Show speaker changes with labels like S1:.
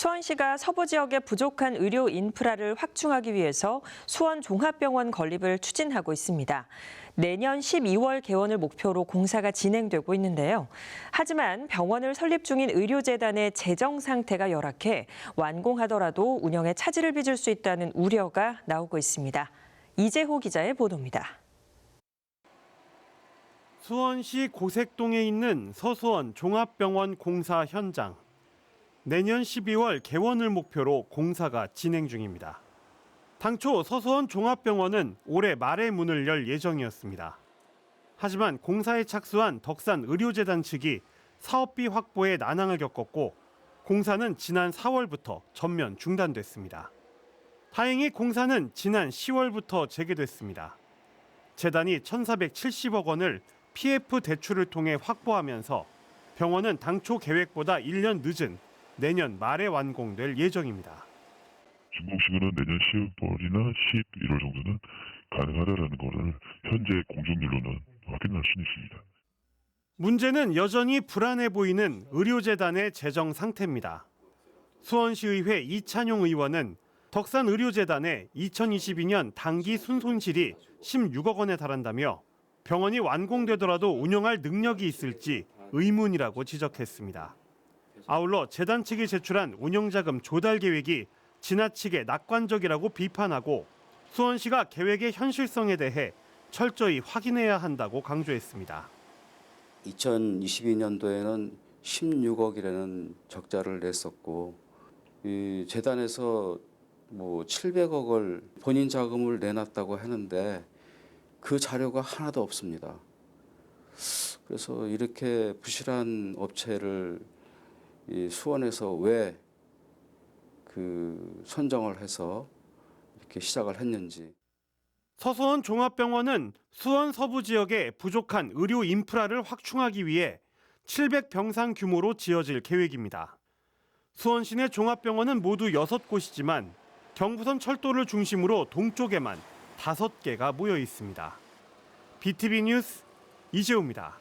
S1: 수원시가 서부 지역의 부족한 의료 인프라를 확충하기 위해서 수원 종합병원 건립을 추진하고 있습니다. 내년 12월 개원을 목표로 공사가 진행되고 있는데요. 하지만 병원을 설립 중인 의료재단의 재정 상태가 열악해 완공하더라도 운영에 차질을 빚을 수 있다는 우려가 나오고 있습니다. 이재호 기자의 보도입니다.
S2: 수원시 고색동에 있는 서수원 종합병원 공사 현장. 내년 12월 개원을 목표로 공사가 진행 중입니다. 당초 서수원 종합병원은 올해 말에 문을 열 예정이었습니다. 하지만 공사에 착수한 덕산 의료재단 측이 사업비 확보에 난항을 겪었고 공사는 지난 4월부터 전면 중단됐습니다. 다행히 공사는 지난 10월부터 재개됐습니다. 재단이 1,470억 원을 PF 대출을 통해 확보하면서 병원은 당초 계획보다 1년 늦은 내년 말에 완공될 예정입니다.
S3: 준공 시간은 내년 10월이나 11월 정도는 가능하다라는 것을 현재 공정률로는 확인할 수 있습니다.
S2: 문제는 여전히 불안해 보이는 의료재단의 재정 상태입니다. 수원시의회 이찬용 의원은 덕산 의료재단의 2022년 단기 순손실이 16억 원에 달한다며 병원이 완공되더라도 운영할 능력이 있을지 의문이라고 지적했습니다. 아울러 재단 측이 제출한 운영자금 조달 계획이 지나치게 낙관적이라고 비판하고 수원시가 계획의 현실성에 대해 철저히 확인해야 한다고 강조했습니다.
S4: 2022년도에는 16억이라는 적자를 냈었고 이 재단에서 뭐 700억을 본인 자금을 내놨다고 하는데 그 자료가 하나도 없습니다. 그래서 이렇게 부실한 업체를 이 수원에서 왜 그 선정을 해서 이렇게 시작을 했는지
S2: 서수원 종합병원은 수원 서부 지역의 부족한 의료 인프라를 확충하기 위해 700병상 규모로 지어질 계획입니다. 수원 시내 종합병원은 모두 6곳이지만 경부선 철도를 중심으로 동쪽에만 5개가 모여 있습니다. BTV 뉴스 이재우입니다.